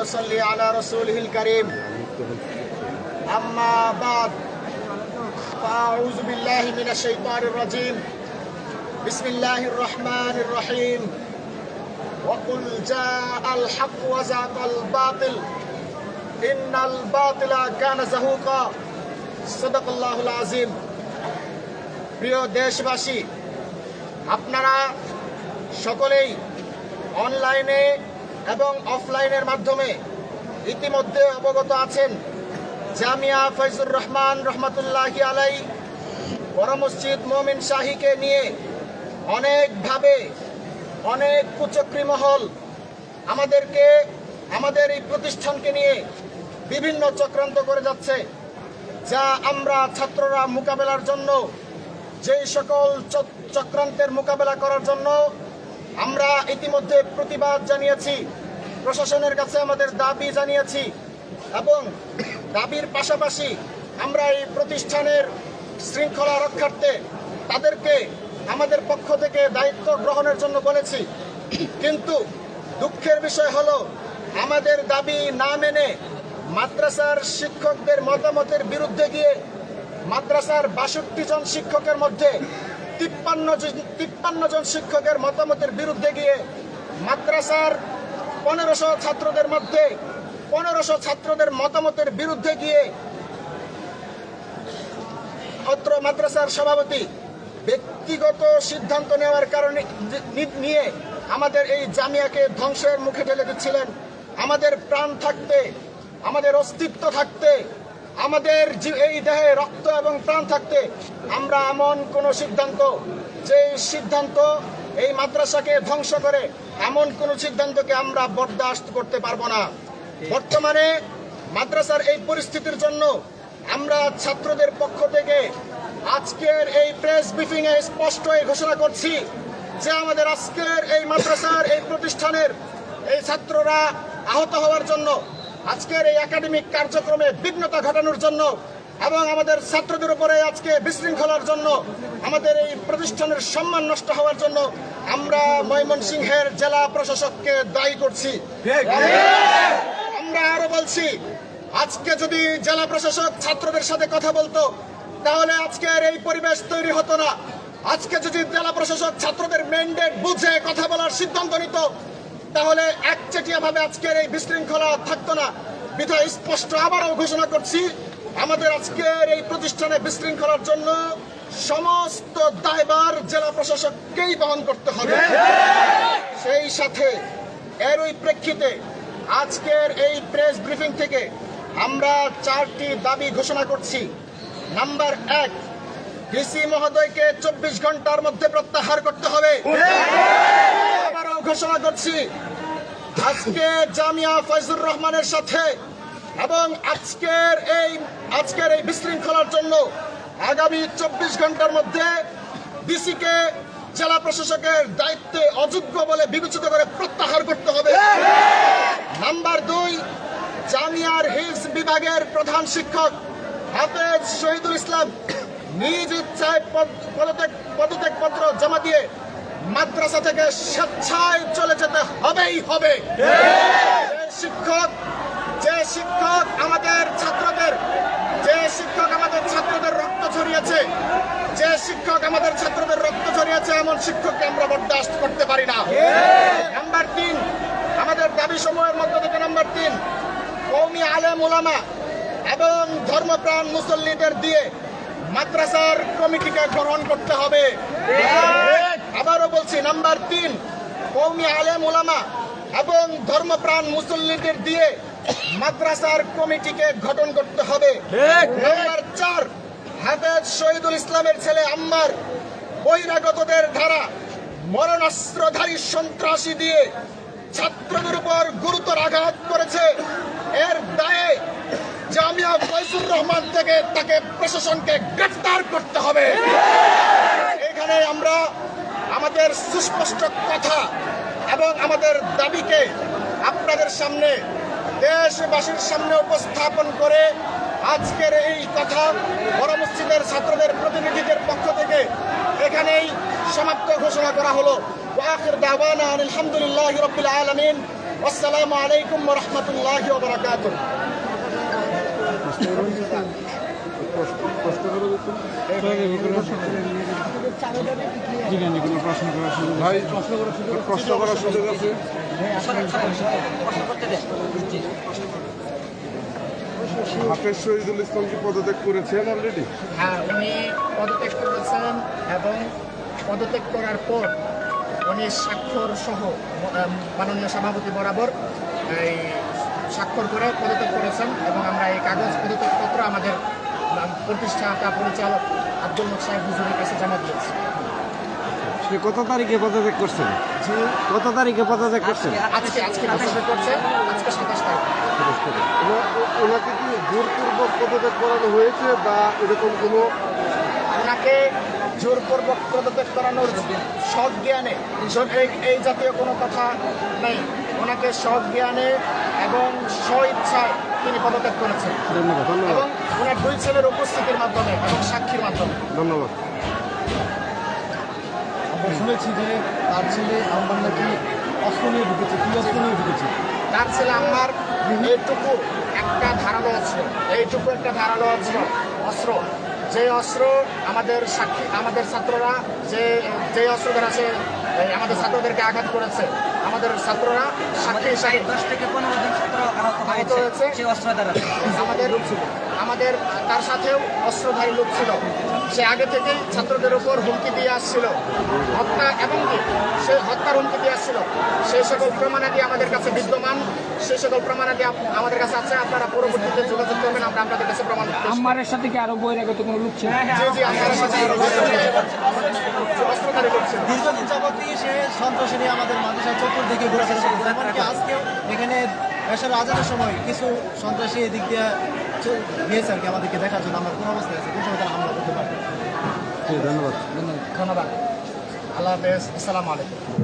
ونصلي على رسوله الكريم أما بعد فأعوذ بالله من الشيطان الرجيم بسم الله الرحمن الرحيم وقل جاء الحق وزهق الباطل إن الباطل كان زهوقا صدق الله العظيم প্রিয় দেশবাসী আপনারা সকলেই অনলাইনে এবং অফলাইনের মাধ্যমে ইতিমধ্যে অবগত আছেন জামিয়া ফৈজুর রহমান রহমতুল্লাহি আলাই। বড় মসজিদ মোমিন শাহীকে নিয়ে অনেকভাবে অনেক কুচক্রী মহল আমাদেরকে, আমাদের এই প্রতিষ্ঠানকে নিয়ে বিভিন্ন চক্রান্ত করে যাচ্ছে, যা আমরা ছাত্ররা মোকাবেলার জন্য, যেই সকল চক্রান্তের মোকাবেলা করার জন্য আমরা ইতিমধ্যে প্রতিবাদ জানিয়েছি। প্রশাসনের কাছে আমাদের দাবি জানিয়েছি এবং দাবির পাশাপাশি আমরা এই প্রতিষ্ঠানের শৃঙ্খলা রক্ষার্থে তাদেরকে আমাদের পক্ষ থেকে দায়িত্ব গ্রহণের জন্য বলেছি। কিন্তু দুঃখের বিষয় হলো, আমাদের দাবি না মেনে মাদ্রাসার শিক্ষকদের মতামতের বিরুদ্ধে গিয়ে মাদ্রাসার বাষট্টি জন শিক্ষকের মধ্যে তিপ্পান্ন তিপ্পান্ন জন শিক্ষকের মতামতের বিরুদ্ধে গিয়ে মাদ্রাসার পনেরোশো ছাত্রদের মধ্যে পনেরোশো ছাত্রদের মতামতের বিরুদ্ধে গিয়ে অত্র মাদ্রাসার সভাপতি ব্যক্তিগত সিদ্ধান্ত নেওয়ার কারণে নিয়ে আমাদের এই জামিয়াকে ধ্বংসের মুখে ঠেলে দিচ্ছিলেন। আমাদের প্রাণ থাকতে, আমাদের অস্তিত্ব থাকতে আমাদের এই দেহে রক্ত এবং প্রাণ থাকতে আমরা এমন কোন সিদ্ধান্ত, যে সিদ্ধান্ত এই মাদ্রাসাকে ধ্বংস করে এমন কোন সিদ্ধান্তকে আমরা বরদাস্ত করতে পারব না। বর্তমানে মাদ্রাসার এই পরিস্থিতির জন্য আমরা ছাত্রদের পক্ষ থেকে আজকের এই প্রেস ব্রিফিং এ স্পষ্ট ঘোষণা করছি যে আমাদের আজকের এই মাদ্রাসার এই প্রতিষ্ঠানের এই ছাত্ররা আহত হওয়ার জন্য আজকের এই একাডেমিক কার্যক্রমে বিঘ্নতা ঘটানোর জন্য এবং আমাদের ছাত্রদের উপরে আজকে বিশৃঙ্খলার জন্য আমাদের এই প্রতিষ্ঠানের সম্মান নষ্ট হওয়ার জন্য আমরা ময়মনসিংহের জেলা প্রশাসককে দায়ী করছি। আমরা আরও বলছি আজকে যদি জেলা প্রশাসক ছাত্রদের সাথে কথা বলতো তাহলে আজকের এই পরিবেশ তৈরি হতো না। আজকে যদি জেলা প্রশাসক ছাত্রদের ম্যান্ডেট বুঝে কথা বলার সিদ্ধান্ত নিত তাহলে একচেটিয়া ভাবে আজকের এই বিশৃঙ্খলা থাকতো না। বিধায় স্পষ্ট আবারও ঘোষণা করছি, আমাদের আজকের এই প্রতিষ্ঠানে বিশৃঙ্খলার জন্য সমস্ত দায়বার জেলা প্রশাসককেই বহন করতে হবে। সেই সাথে এরই প্রেক্ষিতে আজকের এই প্রেস ব্রিফিং থেকে আমরা চারটি দাবি ঘোষণা করছি। নাম্বার এক, ডিসি মহোদয়কে চব্বিশ ঘণ্টার মধ্যে প্রত্যাহার করতে হবে। ঘোষণা করছি, আজকে জামিয়া ফয়জুর রহমানের সাথে এবং আজকের এই আজকের এই বিশৃঙ্খলার জন্য আগামী চব্বিশ ঘণ্টার মধ্যে ডিসিকে জেলা প্রশাসকের দায়িত্বে অযোগ্য বলে বিবেচিত করে প্রত্যাহার করতে হবে। নাম্বার দুই, জামিয়ার হিলস বিভাগের প্রধান শিক্ষক হাফেজ শহীদুল ইসলাম নিজ ইচ্ছায় পদত্যাগ পদত্যাগ পত্র জমা দিয়ে মাদ্রাসা থেকে স্বেচ্ছায় চলে যেতে হবেই হবে। শিক্ষক, যে শিক্ষক আমাদের ছাত্রদের, যে শিক্ষক আমাদের ছাত্রদের রক্ত ছড়িয়েছে যে শিক্ষক আমাদের ছাত্রদের রক্ত ছড়িয়েছে এমন শিক্ষককে আমরা বরদাস্ত করতে পারি না। নাম্বার তিন, আমাদের দাবি সময়ের মধ্যে থেকে নাম্বার তিন কৌমি আলেম ওলামা এবং ধর্মপ্রাণ মুসল্লিদের দিয়ে মাদ্রাসার কমিটিকে গ্রহণ করতে হবে। আবারও বলছি নাম্বার তিন কৌমি আলেম ওলামা এবং ধর্মপ্রাণ মুসল্লিদের দিয়ে মাদ্রাসার কমিটিকে গঠন করতে হবে। নাম্বার চার হাফেজ শহীদুল ইসলামের ছেলে আম্মার বহিরাগতদের ধারা মরণাস্ত্রধারী সন্ত্রাসী দিয়ে ছাত্রদের উপর গুরুতর আঘাত করেছে। এর দায়ে জামিয়া ফয়জুর রহমান থেকে তাকে প্রশাসনকে গ্রেফতার করতে হবে। এখানে আমরা আমাদের সুস্পষ্ট কথা এবং আমাদের দাবিকে আপনাদের সামনে দেশবাসীর সামনে উপস্থাপন করে আজকের এই কথা বড় মসজিদের ছাত্রদের প্রতিনিধিদের পক্ষ থেকে এখানেই সমাপ্ত ঘোষণা করা হলো। ওয়াখির দাওয়ানা আলহামদুলিল্লাহ রবিল আলমিন। আসসালামু আলাইকুম রহমতুল্লাহ বারাকাতুহ ভাই প্রশ্ন করার সুযোগ আছে? হাফেজ শহীদুল ইসলাম কি পদত্যাগ করেছেন অলরেডি হ্যাঁ উনি পদত্যাগ করেছেন এবং পদত্যাগ করার পর উনি স্বাক্ষর সহ মাননীয় সভাপতি বরাবর এই স্বাক্ষর করে পদত্যাগ করেছেন এবং আমরা এই কাগজ পদত্যাগপত্র আমাদের আম, প্রতিষ্ঠাতা পরিচালক আব্দুল মুখ সাহেব হুজুরের কাছে জমা দিয়েছি সে কত তারিখে পদত্যাগ করছেন কত তারিখে পদত্যাগ করছেন আজকে আজকে পদত্যাগ করছে আজকে সাতাশ তারিখ। ওনাকে কি জোরপূর্বক পদত্যাগ করানো হয়েছে বা এরকম কোনো ওনাকে জোরপূর্বক পদত্যাগ করানোর সজ্ঞানে এই- এই জাতীয় কোনো কথা নেই। ওনাকে সজ্ঞানে এবং স্বইচ্ছায় তিনি পদত্যাগ করেছেন। ধন্যবাদ এবং ছেলের উপস্থিতির মাধ্যমে এবং সাক্ষীর মাধ্যমে। ধন্যবাদ। আমরা শুনেছি যে তার ছেলে আমার নাকি অস্ত্র নিয়ে ঢুকেছে। কি অস্ত্র নিয়ে ঢুকেছে? তার ছেলে আমার এইটুকু একটা ধারালো অস্ত্র। এইটুকু একটা ধারালো অস্ত্র। অস্ত্র। যে অস্ত্র আমাদের সাক্ষী আমাদের ছাত্ররা যে যে অস্ত্র দ্বারা সে আমাদের ছাত্রদেরকে আঘাত করেছে আমাদের ছাত্ররা সাক্ষী হিসাবে দশ থেকে পনেরো জন ছাত্র আহত হয়েছে। সেই অস্ত্র দ্বারা। আমাদের আমাদের তার সাথেও অস্ত্রধারী লোক ছিল। সে আগে থেকেই ছাত্রদের উপর হুমকি দিয়ে আসছিল। হত্যা এবং কি? সে হত্যার হুমকি দিয়ে আসছিল। সেই সকল প্রমাণাদি আমাদের কাছে বিদ্যমান। সেই সকল প্রমাণাদি আপ- আমাদের কাছে আছে। আপনারা পরবর্তীতে যোগাযোগ করবেন। আমরা আপনাদের কাছে প্রমাণ। আমারের সাথে কি আরও বই বহিরাগত কোনো লোক ছিল? জি জি আমাদের সাথে আরও অস্ত্রধারী লোক ছিল। দীর্ঘদিন যাবতই সে সন্ত্রাসী নিয়ে আমাদের মাদ্রাসার দিকে ঘুরে এমনকি আজকেও এখানে এসার আজানের সময় কিছু সন্ত্রাসী এদিক দিয়ে গিয়েছে আর কি আমাদেরকে দেখার জন্য। আমরা কোন অবস্থায় আছে। কোন সময় তারা হামলা করতে পারে ধন্যবাদ। ধন্যবাদ। আল্লাহ হাফেজ। আসসালামু আলাইকুম।